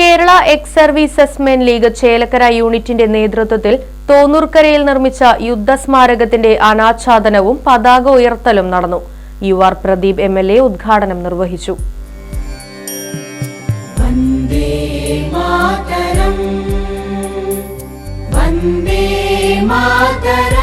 Kerala ex services men league Chelakkara യൂണിറ്റിന്റെ നേതൃത്വത്തിൽ തോന്നൂർക്കരയിൽ നിർമ്മിച്ച യുദ്ധസ്മാരകത്തിന്റെ അനാച്ഛാദനവും പതാക ഉയർത്തലും നടന്നു. U R Pradeep M L A ഉദ്ഘാടനം നിർവഹിച്ചു. വന്ദേ മാതരം.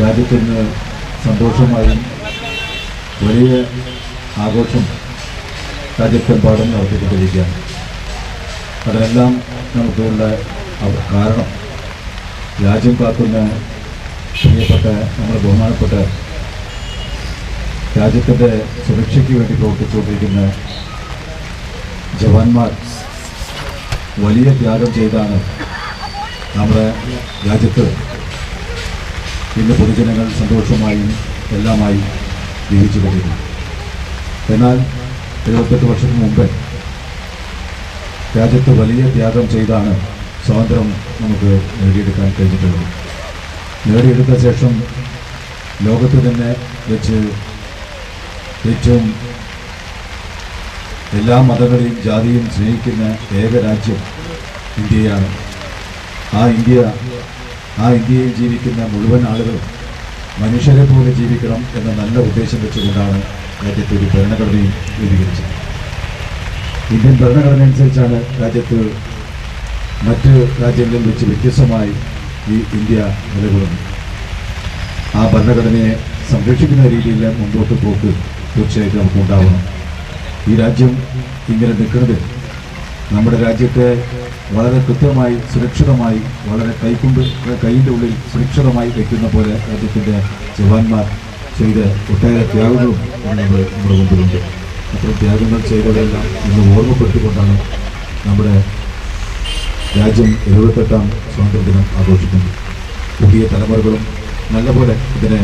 രാജ്യത്തിന് സന്തോഷമായും വലിയ ആഘോഷം രാജ്യത്തെമ്പാടും നടത്തിക്കൊണ്ടിരിക്കുകയാണ്. അതിനെല്ലാം നമുക്കുള്ള കാരണം രാജ്യം കാക്കുന്ന പ്രിയപ്പെട്ട നമ്മുടെ ബഹുമാനപ്പെട്ട രാജ്യത്തിന്റെ സുരക്ഷയ്ക്ക് വേണ്ടി പ്രവർത്തിച്ചുകൊണ്ടിരിക്കുന്ന ജവാന്മാർ വലിയ ത്യാഗം ചെയ്താണ് നമ്മുടെ രാജ്യത്ത് ഇന്ന് പൊതുജനങ്ങൾ സന്തോഷമായും എല്ലാമായി ജീവിച്ചു വരുന്നു എന്നാൽ എഴുപത്തെട്ട് വർഷത്തിന് മുമ്പ് രാജ്യത്ത് വലിയ ത്യാഗം ചെയ്താണ് സ്വാതന്ത്ര്യം നമുക്ക് നേടിയെടുക്കാൻ കഴിഞ്ഞിട്ടുള്ളത്. നേടിയെടുത്ത ശേഷം ലോകത്ത് തന്നെ വെച്ച് ഏറ്റവും എല്ലാ മതങ്ങളെയും ജാതിയും സ്നേഹിക്കുന്ന ഏക രാജ്യം ഇന്ത്യയാണ്. ആ ഇന്ത്യ ആ ഇന്ത്യയിൽ ജീവിക്കുന്ന മുഴുവൻ ആളുകളും മനുഷ്യരെ പോലെ ജീവിക്കണം എന്ന നല്ല ഉദ്ദേശം വെച്ചുകൊണ്ടാണ് രാജ്യത്ത് ഒരു ഭരണഘടനയും രൂപീകരിച്ചത്. ഇന്ത്യൻ ഭരണഘടന അനുസരിച്ചാണ് രാജ്യത്ത് മറ്റ് രാജ്യങ്ങളിൽ വെച്ച് വ്യത്യസ്തമായി ഈ ഇന്ത്യ നിലകൊള്ളുന്നത്. ആ ഭരണഘടനയെ സംരക്ഷിക്കുന്ന രീതിയിൽ മുമ്പോട്ട് പോക്ക് തീർച്ചയായിട്ടും നമുക്ക് ഉണ്ടാവണം ഈ രാജ്യം ഇങ്ങനെ നിൽക്കുന്നത് നമ്മുടെ രാജ്യത്തെ വളരെ കൃത്യമായി സുരക്ഷിതമായി വളരെ കൈക്കൊണ്ട് കൈയിന്റെ ഉള്ളിൽ സുരക്ഷിതമായി വയ്ക്കുന്ന പോലെ രാജ്യത്തിന്റെ ജവാന്മാർ ചെയ്ത ഒട്ടേറെ ത്യാഗങ്ങളും നമ്മൾ നമ്മുടെ മുമ്പിലുണ്ട് അത്തരം ത്യാഗങ്ങൾ ചെയ്തവരെല്ലാം ഇന്ന് ഓർമ്മപ്പെടുത്തിക്കൊണ്ടാണ് നമ്മുടെ രാജ്യം എഴുപത്തെട്ടാം സ്വാതന്ത്ര്യദിനം ആഘോഷിക്കുന്നത്. പുതിയ തലമുറകളും നല്ലപോലെ ഇതിനെ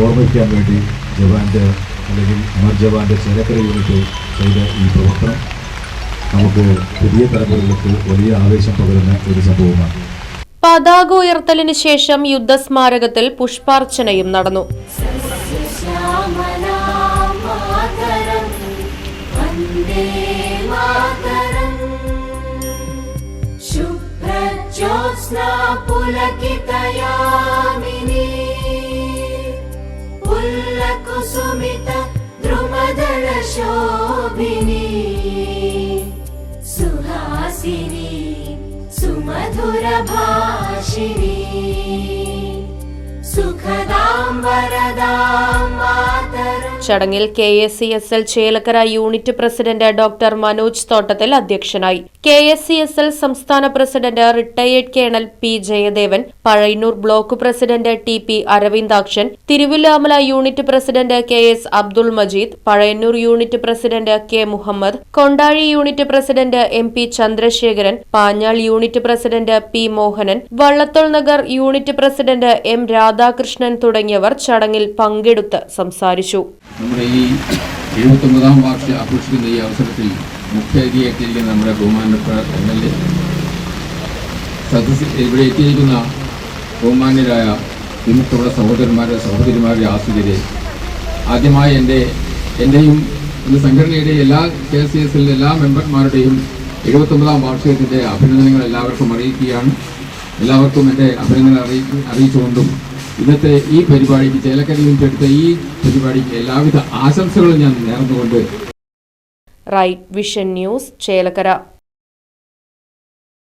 ഓർമ്മിക്കാൻ വേണ്ടി ജവാന്റെ അല്ലെങ്കിൽ അമർ ജവാന്റെ ചേലക്കര യൂണിറ്റ് ചെയ്ത ഈ പ്രവർത്തനം നമുക്ക് പുതിയ തലമുറകൾക്ക് വലിയ ആവേശം പകരുന്ന ഒരു സംഭവമാണ്. പതാക ഉയർത്തലിന് ശേഷം യുദ്ധസ്മാരകത്തിൽ പുഷ്പാർച്ചനയും നടന്നു. പുലകിതയാമിനി പുല്ലകുസുമിത ദ്രുമദള ശോഭിനി सुहासिनी सुमधुरभाषिणी सुखदां वरदां मातरम् ചടങ്ങിൽ K S C S L Chelakkara unit president doctor Manoj Thottathil അധ്യക്ഷനായി. K S C S L സംസ്ഥാന president retired colonel P Jayadevan Pazhayannur block president T P Aravindakshan Thiruvilwamala unit president K S Abdul Majeed Pazhayannur unit president K Muhammad Kondazhy unit president M P Chandrasekharan Panjal unit president P Mohanan Vallathol Nagar unit president M Radhakrishnan തുടങ്ങിയവർ ചടങ്ങിൽ പങ്കെടുത്ത് സംസാരിച്ചു. നമ്മുടെ ഈ ഈ അവസരത്തിൽ നമ്മുടെ ബഹുമാനപ്പെട്ട ബഹുമാന്യരായ സഹോദരന്മാരെ സഹോദരിമാരെ ആസ്വദിരെ ആദ്യമായി എന്റെ എന്റെയും ഈ സംഘടനയുടെ എല്ലാ കെ സി എസിലെ എല്ലാ മെമ്പർമാരുടെയും എഴുപത്തൊമ്പതാം വാർഷികത്തിന്റെ അഭിനന്ദനങ്ങൾ എല്ലാവർക്കും അറിയിക്കുകയാണ്. എല്ലാവർക്കും എന്റെ അറിയിക്കും അറിയിച്ചുകൊണ്ടും ഇന്നത്തെ ഈ പരിപാടിക്ക് ചേലക്കര യൂണിറ്റ് ഈ പരിപാടിക്ക് എല്ലാവിധ ആശംസകളും ഞാൻ നേർന്നുകൊണ്ട് റൈറ്റ് വിഷൻ ന്യൂസ് ചേലക്കര.